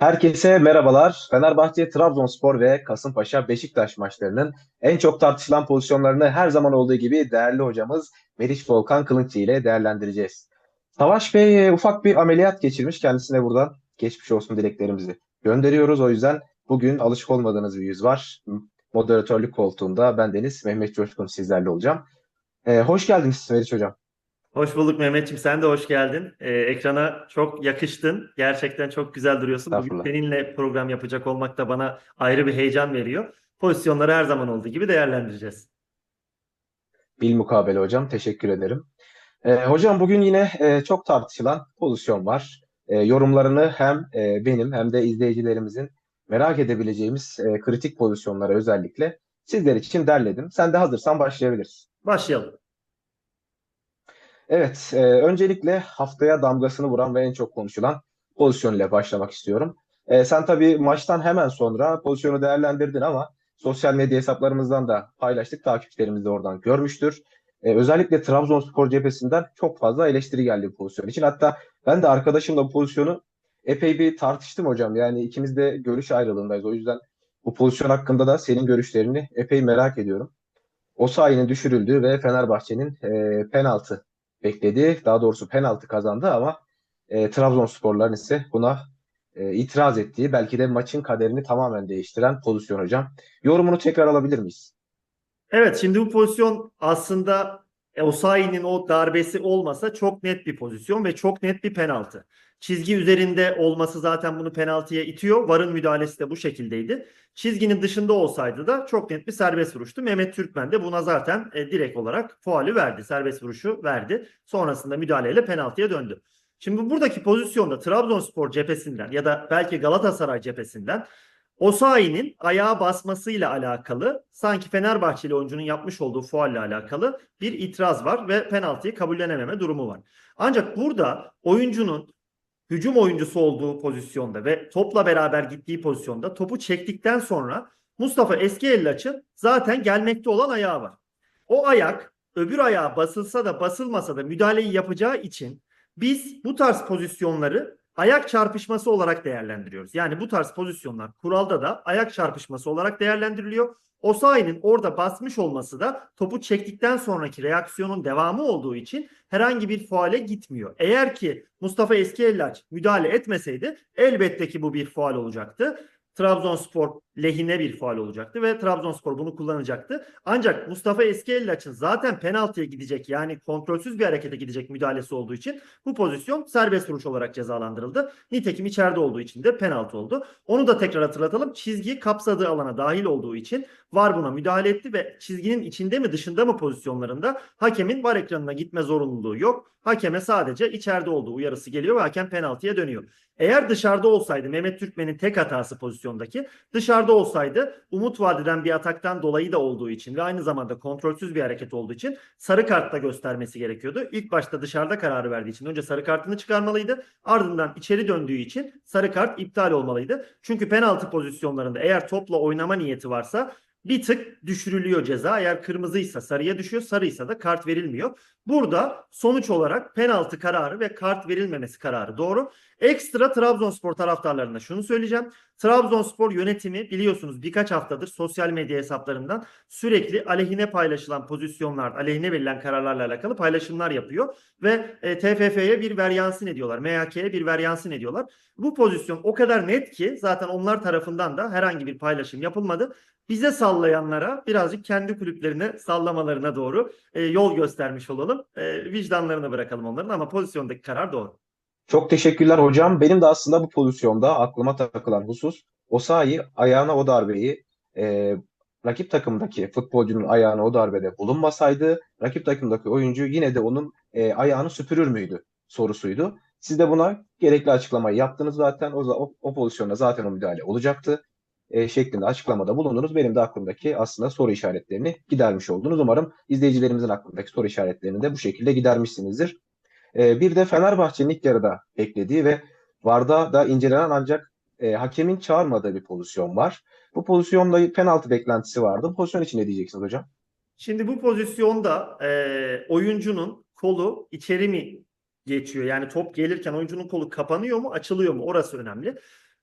Herkese merhabalar. Fenerbahçe, Trabzonspor ve Kasımpaşa Beşiktaş maçlarının en çok tartışılan pozisyonlarını her zaman olduğu gibi değerli hocamız Meriç Volkan Kılıççı ile değerlendireceğiz. Savaş Bey e, ufak bir ameliyat geçirmiş. Kendisine buradan geçmiş olsun dileklerimizi gönderiyoruz. O yüzden bugün alışık olmadığınız bir yüz var. Moderatörlük koltuğunda bendeniz Mehmet Coşkun sizlerle olacağım. Ee, hoş geldiniz Meriç Hocam. Hoş bulduk Mehmetciğim. Sen de hoş geldin. Ee, ekrana çok yakıştın. Gerçekten çok güzel duruyorsun. Bugün seninle program yapacak olmak da bana ayrı bir heyecan veriyor. Pozisyonları her zaman olduğu gibi değerlendireceğiz. Bilmukabele hocam. Teşekkür ederim. Ee, hocam bugün yine e, çok tartışılan pozisyon var. E, yorumlarını hem e, benim hem de izleyicilerimizin merak edebileceğimiz e, kritik pozisyonlara özellikle sizler için derledim. Sen de hazırsan başlayabiliriz. Başlayalım. Evet, e, öncelikle haftaya damgasını vuran ve en çok konuşulan pozisyon ile başlamak istiyorum. E, sen tabii maçtan hemen sonra pozisyonu değerlendirdin ama sosyal medya hesaplarımızdan da paylaştık. Takipçilerimiz de oradan görmüştür. E, özellikle Trabzonspor cephesinden çok fazla eleştiri geldi bu pozisyon için. Hatta ben de arkadaşımla pozisyonu epey bir tartıştım hocam. Yani ikimiz de görüş ayrılığındayız. O yüzden bu pozisyon hakkında da senin görüşlerini epey merak ediyorum. Osayi'nin düşürüldüğü ve Fenerbahçe'nin e, penaltı bekledi. Daha doğrusu penaltı kazandı ama e, Trabzonsporların ise buna e, itiraz ettiği belki de maçın kaderini tamamen değiştiren pozisyon hocam. Yorumunu tekrar alabilir miyiz? Evet, şimdi bu pozisyon aslında Osayi'nin o darbesi olmasa çok net bir pozisyon ve çok net bir penaltı. Çizgi üzerinde olması zaten bunu penaltıya itiyor. VAR'ın müdahalesi de bu şekildeydi. Çizginin dışında olsaydı da çok net bir serbest vuruştu. Mehmet Türkmen de buna zaten e, direkt olarak faulü verdi. Serbest vuruşu verdi. Sonrasında müdahaleyle penaltıya döndü. Şimdi buradaki pozisyonda Trabzonspor cephesinden ya da belki Galatasaray cephesinden Osayi'nin ayağa basmasıyla alakalı sanki Fenerbahçeli oyuncunun yapmış olduğu faulle alakalı bir itiraz var ve penaltıyı kabullenememe durumu var. Ancak burada oyuncunun hücum oyuncusu olduğu pozisyonda ve topla beraber gittiği pozisyonda topu çektikten sonra Mustafa Eskiyellaç'ın zaten gelmekte olan ayağı var. O ayak öbür ayağa basılsa da basılmasa da müdahaleyi yapacağı için biz bu tarz pozisyonları ayak çarpışması olarak değerlendiriyoruz. Yani bu tarz pozisyonlar kuralda da ayak çarpışması olarak değerlendiriliyor. Osayi'nin orada basmış olması da topu çektikten sonraki reaksiyonun devamı olduğu için herhangi bir faale gitmiyor. Eğer ki Mustafa Eskiellaç müdahale etmeseydi elbette ki bu bir faal olacaktı. Trabzonspor lehine bir faal olacaktı ve Trabzonspor bunu kullanacaktı. Ancak Mustafa Eskiellaç'ın zaten penaltıya gidecek yani kontrolsüz bir harekete gidecek müdahalesi olduğu için bu pozisyon serbest vuruş olarak cezalandırıldı. Nitekim içeride olduğu için de penaltı oldu. Onu da tekrar hatırlatalım. Çizgi kapsadığı alana dahil olduğu için VAR buna müdahale etti ve çizginin içinde mi dışında mı pozisyonlarında hakemin VAR ekranına gitme zorunluluğu yok. Hakeme sadece içeride olduğu uyarısı geliyor ve hakem penaltıya dönüyor. Eğer dışarıda olsaydı Mehmet Türkmen'in tek hatası pozisyondaki dışarıda olsaydı umut vadeden bir ataktan dolayı da olduğu için ve aynı zamanda kontrolsüz bir hareket olduğu için sarı kartta göstermesi gerekiyordu. İlk başta dışarıda kararı verdiği için önce sarı kartını çıkarmalıydı. Ardından içeri döndüğü için sarı kart iptal olmalıydı. Çünkü penaltı pozisyonlarında eğer topla oynama niyeti varsa bir tık düşürülüyor ceza. Eğer kırmızıysa sarıya düşüyor, sarıysa da kart verilmiyor. Burada sonuç olarak penaltı kararı ve kart verilmemesi kararı doğru. Ekstra Trabzonspor taraftarlarına şunu söyleyeceğim. Trabzonspor yönetimi biliyorsunuz birkaç haftadır sosyal medya hesaplarından sürekli aleyhine paylaşılan pozisyonlar, aleyhine verilen kararlarla alakalı paylaşımlar yapıyor ve e, TFF'ye bir veryansın ediyorlar. MHK'ye bir veryansın ediyorlar. Bu pozisyon o kadar net ki zaten onlar tarafından da herhangi bir paylaşım yapılmadı. Bize sallayanlara birazcık kendi kulüplerine sallamalarına doğru e, yol göstermiş olalım. E, vicdanlarına bırakalım onların ama pozisyondaki karar doğru. Çok teşekkürler hocam. Benim de aslında bu pozisyonda aklıma takılan husus Osayi ayağına o darbeyi e, rakip takımdaki futbolcunun ayağına o darbede bulunmasaydı rakip takımdaki oyuncu yine de onun e, ayağını süpürür müydü sorusuydu. Siz de buna gerekli açıklamayı yaptınız zaten. O, o, o pozisyonda zaten o müdahale olacaktı e, şeklinde açıklamada bulundunuz. Benim de aklımdaki aslında soru işaretlerini gidermiş oldunuz. Umarım izleyicilerimizin aklındaki soru işaretlerini de bu şekilde gidermişsinizdir. E, bir de Fenerbahçe'nin ilk yarıda beklediği ve VAR'da da incelenen ancak e, hakemin çağırmadığı bir pozisyon var. Bu pozisyonda penaltı beklentisi vardı. Bu pozisyon için ne diyeceksiniz hocam? Şimdi bu pozisyonda e, oyuncunun kolu içeri mi geçiyor? Yani top gelirken oyuncunun kolu kapanıyor mu, açılıyor mu? Orası önemli.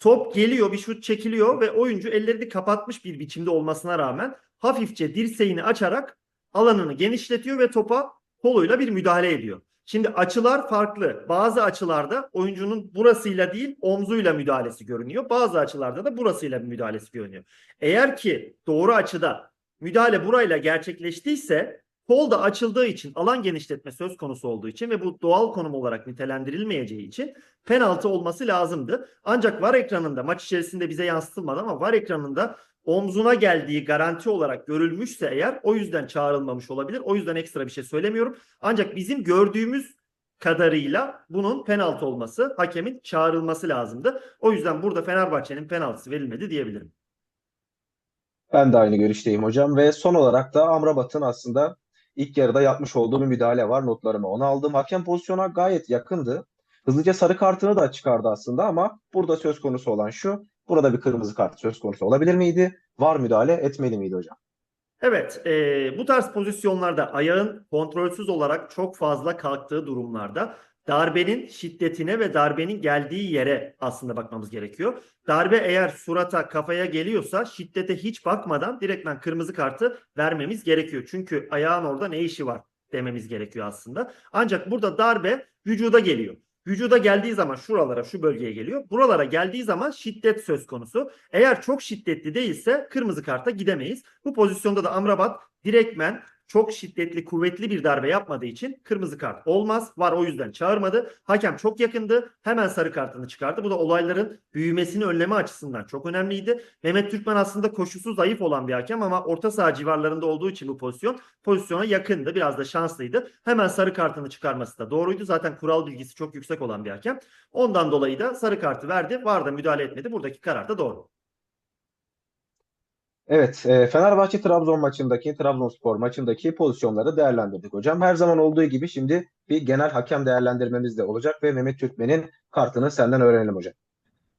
Top geliyor, bir şut çekiliyor ve oyuncu ellerini kapatmış bir biçimde olmasına rağmen hafifçe dirseğini açarak alanını genişletiyor ve topa koluyla bir müdahale ediyor. Şimdi açılar farklı. Bazı açılarda oyuncunun burasıyla değil omzuyla müdahalesi görünüyor. Bazı açılarda da burasıyla müdahalesi görünüyor. Eğer ki doğru açıda müdahale burayla gerçekleştiyse kol da açıldığı için alan genişletme söz konusu olduğu için ve bu doğal konum olarak nitelendirilmeyeceği için penaltı olması lazımdı. Ancak VAR ekranında maç içerisinde bize yansıtılmadı ama VAR ekranında omzuna geldiği garanti olarak görülmüşse eğer o yüzden çağrılmamış olabilir. O yüzden ekstra bir şey söylemiyorum. Ancak bizim gördüğümüz kadarıyla bunun penaltı olması, hakemin çağrılması lazımdı. O yüzden burada Fenerbahçe'nin penaltısı verilmedi diyebilirim. Ben de aynı görüşteyim hocam ve son olarak da Amrabat'ın aslında ilk yarıda yapmış olduğu bir müdahale var. Notlarımı ona aldım. Hakem pozisyona gayet yakındı. Hızlıca sarı kartını da çıkardı aslında ama burada söz konusu olan şu. Burada bir kırmızı kart söz konusu olabilir miydi? Var müdahale etmeli miydi hocam? Evet, e, bu tarz pozisyonlarda ayağın kontrolsüz olarak çok fazla kalktığı durumlarda darbenin şiddetine ve darbenin geldiği yere aslında bakmamız gerekiyor. Darbe eğer surata, kafaya geliyorsa şiddete hiç bakmadan direktmen kırmızı kartı vermemiz gerekiyor. Çünkü ayağın orada ne işi var dememiz gerekiyor aslında. Ancak burada darbe vücuda geliyor. Vücuda geldiği zaman şuralara, şu bölgeye geliyor. Buralara geldiği zaman şiddet söz konusu. Eğer çok şiddetli değilse kırmızı karta gidemeyiz. Bu pozisyonda da Amrabat direktmen çok şiddetli, kuvvetli bir darbe yapmadığı için kırmızı kart olmaz. Var o yüzden çağırmadı. Hakem çok yakındı. Hemen sarı kartını çıkardı. Bu da olayların büyümesini önleme açısından çok önemliydi. Mehmet Türkmen aslında koşusu zayıf olan bir hakem ama orta saha civarlarında olduğu için bu pozisyon pozisyona yakındı. Biraz da şanslıydı. Hemen sarı kartını çıkarması da doğruydu. Zaten kural bilgisi çok yüksek olan bir hakem. Ondan dolayı da sarı kartı verdi. Var da müdahale etmedi. Buradaki karar da doğru. Evet, e, Fenerbahçe Trabzon maçındaki, Trabzonspor maçındaki pozisyonları değerlendirdik hocam. Her zaman olduğu gibi şimdi bir genel hakem değerlendirmemiz de olacak ve Mehmet Türkmen'in kartını senden öğrenelim hocam.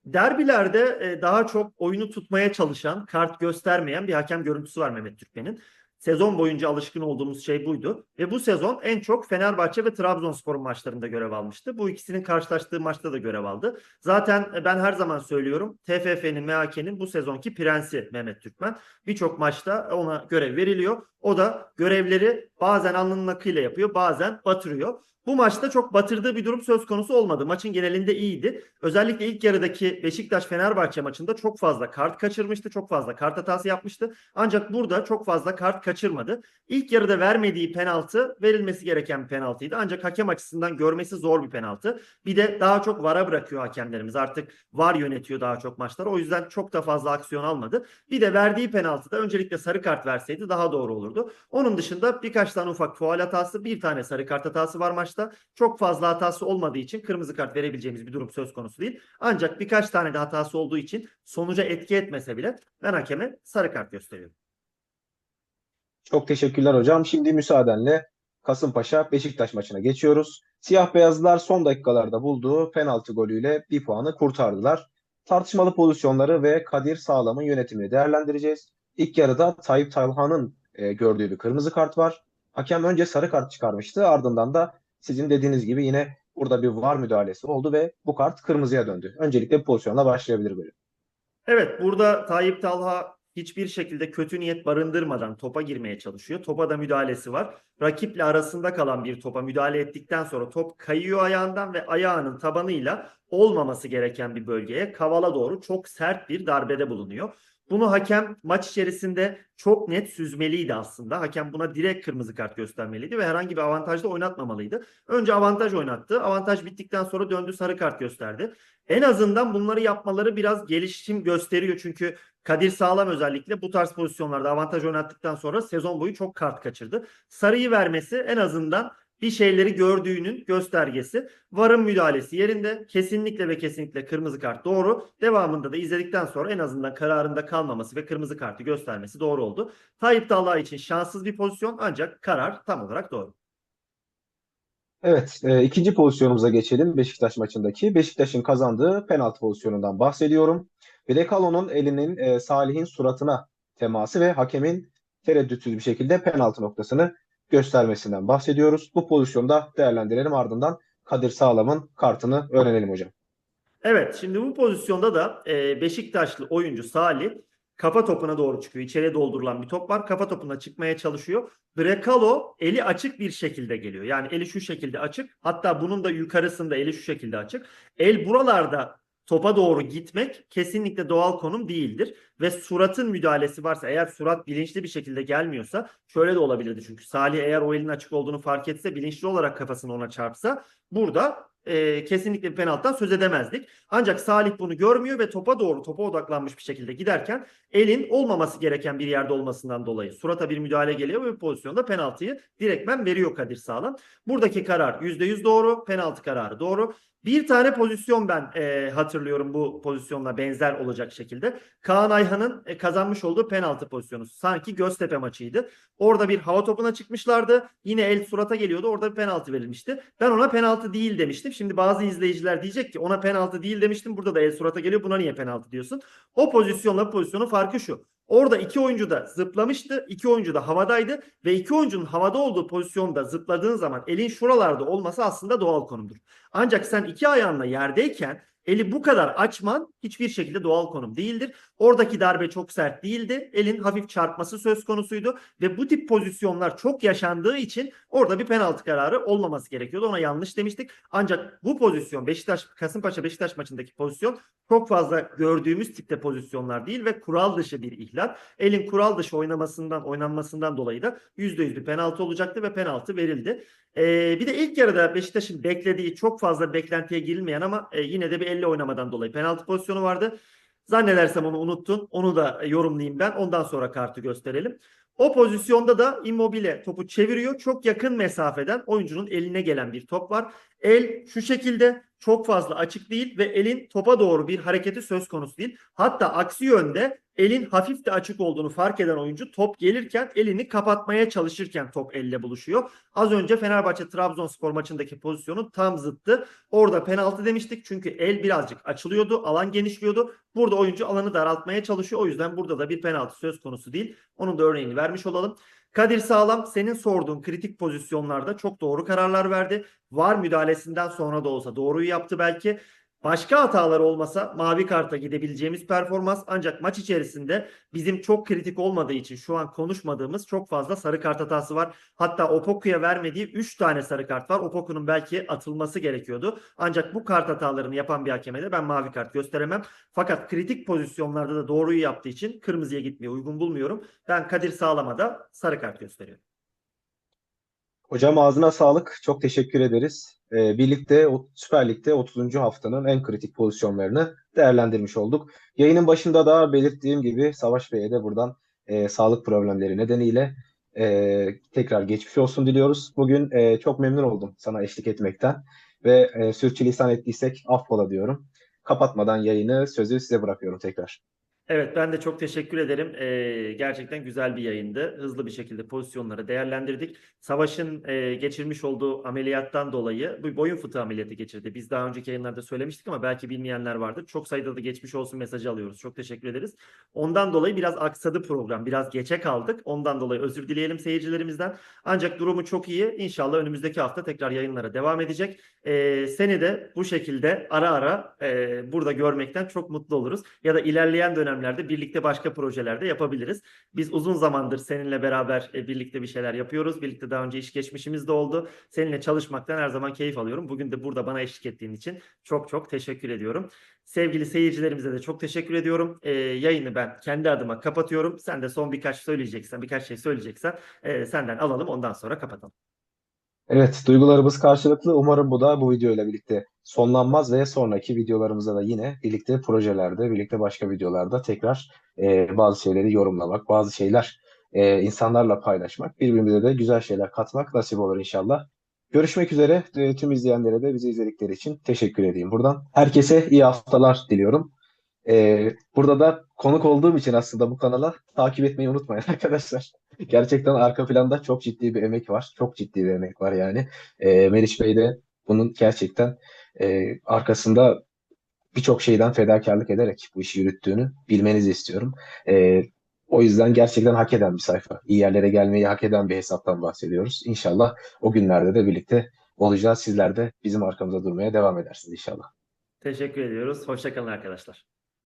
Derbilerde e, daha çok oyunu tutmaya çalışan, kart göstermeyen bir hakem görüntüsü var Mehmet Türkmen'in. Sezon boyunca alışkın olduğumuz şey buydu. Ve bu sezon en çok Fenerbahçe ve Trabzonspor'un maçlarında görev almıştı. Bu ikisinin karşılaştığı maçta da görev aldı. Zaten e, ben her zaman söylüyorum TFF'nin, MHK'nin bu sezonki prensi Mehmet Türkmen. Birçok maçta ona görev veriliyor. O da görevleri bazen alnının akıyla yapıyor, bazen batırıyor. Bu maçta çok batırdığı bir durum söz konusu olmadı. Maçın genelinde iyiydi. Özellikle ilk yarıdaki Beşiktaş-Fenerbahçe maçında çok fazla kart kaçırmıştı. Çok fazla kart hatası yapmıştı. Ancak burada çok fazla kart kaçırmadı. İlk yarıda vermediği penaltı verilmesi gereken bir penaltıydı. Ancak hakem açısından görmesi zor bir penaltı. Bir de daha çok VAR'a bırakıyor hakemlerimiz. Artık VAR yönetiyor daha çok maçları. O yüzden çok da fazla aksiyon almadı. Bir de verdiği penaltıda öncelikle sarı kart verseydi daha doğru olurdu. Onun dışında birkaç tane ufak faul hatası, bir tane sarı kart hatası var maçta. Çok fazla hatası olmadığı için kırmızı kart verebileceğimiz bir durum söz konusu değil. Ancak birkaç tane de hatası olduğu için sonuca etki etmese bile ben hakeme sarı kart gösteriyorum. Çok teşekkürler hocam. Şimdi müsaadenle Kasımpaşa Beşiktaş maçına geçiyoruz. Siyah beyazlılar son dakikalarda bulduğu penaltı golüyle bir puanı kurtardılar. Tartışmalı pozisyonları ve Kadir Sağlam'ın yönetimini değerlendireceğiz. İlk yarıda Tayyip Talhan'ın e, gördüğü bir kırmızı kart var. Hakem önce sarı kart çıkarmıştı. Ardından da sizin dediğiniz gibi yine burada bir VAR müdahalesi oldu ve bu kart kırmızıya döndü. Öncelikle pozisyonla başlayabilir böyle. Evet burada Tayyip Talha hiçbir şekilde kötü niyet barındırmadan topa girmeye çalışıyor. Topa da müdahalesi var. Rakiple arasında kalan bir topa müdahale ettikten sonra top kayıyor ayağından ve ayağının tabanıyla olmaması gereken bir bölgeye kavala doğru çok sert bir darbede bulunuyor. Bunu hakem maç içerisinde çok net süzmeliydi aslında. Hakem buna direkt kırmızı kart göstermeliydi ve herhangi bir avantajda oynatmamalıydı. Önce avantaj oynattı. Avantaj bittikten sonra döndü sarı kart gösterdi. En azından bunları yapmaları biraz gelişim gösteriyor. Çünkü Kadir Sağlam özellikle bu tarz pozisyonlarda avantaj oynattıktan sonra sezon boyu çok kart kaçırdı. Sarıyı vermesi en azından bir şeyleri gördüğünün göstergesi. Varın müdahalesi yerinde. Kesinlikle ve kesinlikle kırmızı kart doğru. Devamında da izledikten sonra en azından kararında kalmaması ve kırmızı kartı göstermesi doğru oldu. Tayyip Talha için şanssız bir pozisyon ancak karar tam olarak doğru. Evet, e, ikinci pozisyonumuza geçelim Beşiktaş maçındaki. Beşiktaş'ın kazandığı penaltı pozisyonundan bahsediyorum. Brekalo'nun elinin e, Salih'in suratına teması ve hakemin tereddütsüz bir şekilde penaltı noktasını göstermesinden bahsediyoruz. Bu pozisyonda değerlendirelim ardından Kadir Sağlam'ın kartını öğrenelim hocam. Evet, şimdi bu pozisyonda da e, Beşiktaşlı oyuncu Salih kafa topuna doğru çıkıyor. İçeriye doldurulan bir top var. Kafa topuna çıkmaya çalışıyor. Brekalo eli açık bir şekilde geliyor. Yani eli şu şekilde açık. Hatta bunun da yukarısında eli şu şekilde açık. El buralarda topa doğru gitmek kesinlikle doğal konum değildir. Ve suratın müdahalesi varsa eğer surat bilinçli bir şekilde gelmiyorsa şöyle de olabilirdi. Çünkü Salih eğer o elin açık olduğunu fark etse bilinçli olarak kafasını ona çarpsa burada e, kesinlikle bir penaltıdan söz edemezdik. Ancak Salih bunu görmüyor ve topa doğru topa odaklanmış bir şekilde giderken elin olmaması gereken bir yerde olmasından dolayı surata bir müdahale geliyor ve pozisyonda penaltıyı direktmen veriyor Kadir Sağlam. Buradaki karar %100 doğru. Penaltı kararı doğru. Bir tane pozisyon ben e, hatırlıyorum bu pozisyonla benzer olacak şekilde. Kaan Ayhan'ın e, kazanmış olduğu penaltı pozisyonu. Sanki Göztepe maçıydı. Orada bir hava topuna çıkmışlardı. Yine el surata geliyordu. Orada bir penaltı verilmişti. Ben ona penaltı değil demiştim. Şimdi bazı izleyiciler diyecek ki ona penaltı değil demiştim. Burada da el surata geliyor. Buna niye penaltı diyorsun? O pozisyonla pozisyonun farkı şu. Orada iki oyuncu da zıplamıştı. iki oyuncu da havadaydı ve iki oyuncunun havada olduğu pozisyonda zıpladığın zaman elin şuralarda olması aslında doğal konumdur. Ancak sen iki ayağınla yerdeyken eli bu kadar açman hiçbir şekilde doğal konum değildir. Oradaki darbe çok sert değildi. Elin hafif çarpması söz konusuydu ve bu tip pozisyonlar çok yaşandığı için orada bir penaltı kararı olmaması gerekiyordu. Ona yanlış demiştik. Ancak bu pozisyon Beşiktaş Kasımpaşa Beşiktaş maçındaki pozisyon çok fazla gördüğümüz tipte pozisyonlar değil ve kural dışı bir ihlal. Elin kural dışı oynamasından oynanmasından dolayı da %100 bir penaltı olacaktı ve penaltı verildi. Ee, bir de ilk yarıda Beşiktaş'ın beklediği çok fazla beklentiye girilmeyen ama e, yine de bir elle oynamadan dolayı penaltı pozisyonu vardı. Zannedersem onu unuttun. Onu da yorumlayayım ben. Ondan sonra kartı gösterelim. O pozisyonda da Immobile topu çeviriyor. Çok yakın mesafeden oyuncunun eline gelen bir top var. El şu şekilde çok fazla açık değil ve elin topa doğru bir hareketi söz konusu değil. Hatta aksi yönde elin hafif de açık olduğunu fark eden oyuncu top gelirken elini kapatmaya çalışırken top elle buluşuyor. Az önce Fenerbahçe Trabzonspor maçındaki pozisyonun tam zıttı. Orada penaltı demiştik çünkü el birazcık açılıyordu, alan genişliyordu. Burada oyuncu alanı daraltmaya çalışıyor. O yüzden burada da bir penaltı söz konusu değil. Onun da örneğini vermiş olalım. Kadir Sağlam senin sorduğun kritik pozisyonlarda çok doğru kararlar verdi. Var müdahalesinden sonra da olsa doğruyu yaptı belki. Başka hatalar olmasa mavi karta gidebileceğimiz performans ancak maç içerisinde bizim çok kritik olmadığı için şu an konuşmadığımız çok fazla sarı kart hatası var. Hatta Opoku'ya vermediği 3 tane sarı kart var. Opoku'nun belki atılması gerekiyordu. Ancak bu kart hatalarını yapan bir hakeme de ben mavi kart gösteremem. Fakat kritik pozisyonlarda da doğruyu yaptığı için kırmızıya gitmeyi uygun bulmuyorum. Ben Kadir Sağlam'a da sarı kart gösteriyorum. Hocam ağzına sağlık. Çok teşekkür ederiz. Ee, birlikte Süper Lig'de 30. haftanın en kritik pozisyonlarını değerlendirmiş olduk. Yayının başında da belirttiğim gibi Savaş Bey'e de buradan e, sağlık problemleri nedeniyle e, tekrar geçmiş olsun diliyoruz. Bugün e, çok memnun oldum sana eşlik etmekten ve e, sürçülisan ettiysek affola diyorum. Kapatmadan yayını sözü size bırakıyorum tekrar. Evet ben de çok teşekkür ederim. Ee, gerçekten güzel bir yayındı. Hızlı bir şekilde pozisyonları değerlendirdik. Savaş'ın e, geçirmiş olduğu ameliyattan dolayı bu boyun fıtığı ameliyatı geçirdi. Biz daha önceki yayınlarda söylemiştik ama belki bilmeyenler vardır. Çok sayıda da geçmiş olsun mesajı alıyoruz. Çok teşekkür ederiz. Ondan dolayı biraz aksadı program. Biraz geçe kaldık. Ondan dolayı özür dileyelim seyircilerimizden. Ancak durumu çok iyi. İnşallah önümüzdeki hafta tekrar yayınlara devam edecek. Ee, seni de bu şekilde ara ara e, burada görmekten çok mutlu oluruz. Ya da ilerleyen dönemlerde birlikte başka projelerde yapabiliriz. Biz uzun zamandır seninle beraber e, birlikte bir şeyler yapıyoruz. Birlikte daha önce iş geçmişimiz de oldu. Seninle çalışmaktan her zaman keyif alıyorum. Bugün de burada bana eşlik ettiğin için çok çok teşekkür ediyorum. Sevgili seyircilerimize de çok teşekkür ediyorum. Ee, yayını ben kendi adıma kapatıyorum. Sen de son birkaç söyleyeceksen, birkaç şey söyleyeceksen e, senden alalım. Ondan sonra kapatalım. Evet, duygularımız karşılıklı. Umarım bu da bu videoyla birlikte sonlanmaz ve sonraki videolarımızda da yine birlikte projelerde, birlikte başka videolarda tekrar e, bazı şeyleri yorumlamak, bazı şeyler e, insanlarla paylaşmak, birbirimize de güzel şeyler katmak nasip olur inşallah. Görüşmek üzere. E, Tüm izleyenlere de bizi izledikleri için teşekkür edeyim buradan. Herkese iyi haftalar diliyorum. E, burada da konuk olduğum için aslında bu kanala takip etmeyi unutmayın arkadaşlar. Gerçekten arka planda çok ciddi bir emek var. Çok ciddi bir emek var yani. E, Meriç Bey de bunun gerçekten e, arkasında birçok şeyden fedakarlık ederek bu işi yürüttüğünü bilmenizi istiyorum. E, o yüzden gerçekten hak eden bir sayfa. İyi yerlere gelmeyi hak eden bir hesaptan bahsediyoruz. İnşallah o günlerde de birlikte olacağız. Sizler de bizim arkamızda durmaya devam edersiniz inşallah. Teşekkür ediyoruz. Hoşçakalın arkadaşlar.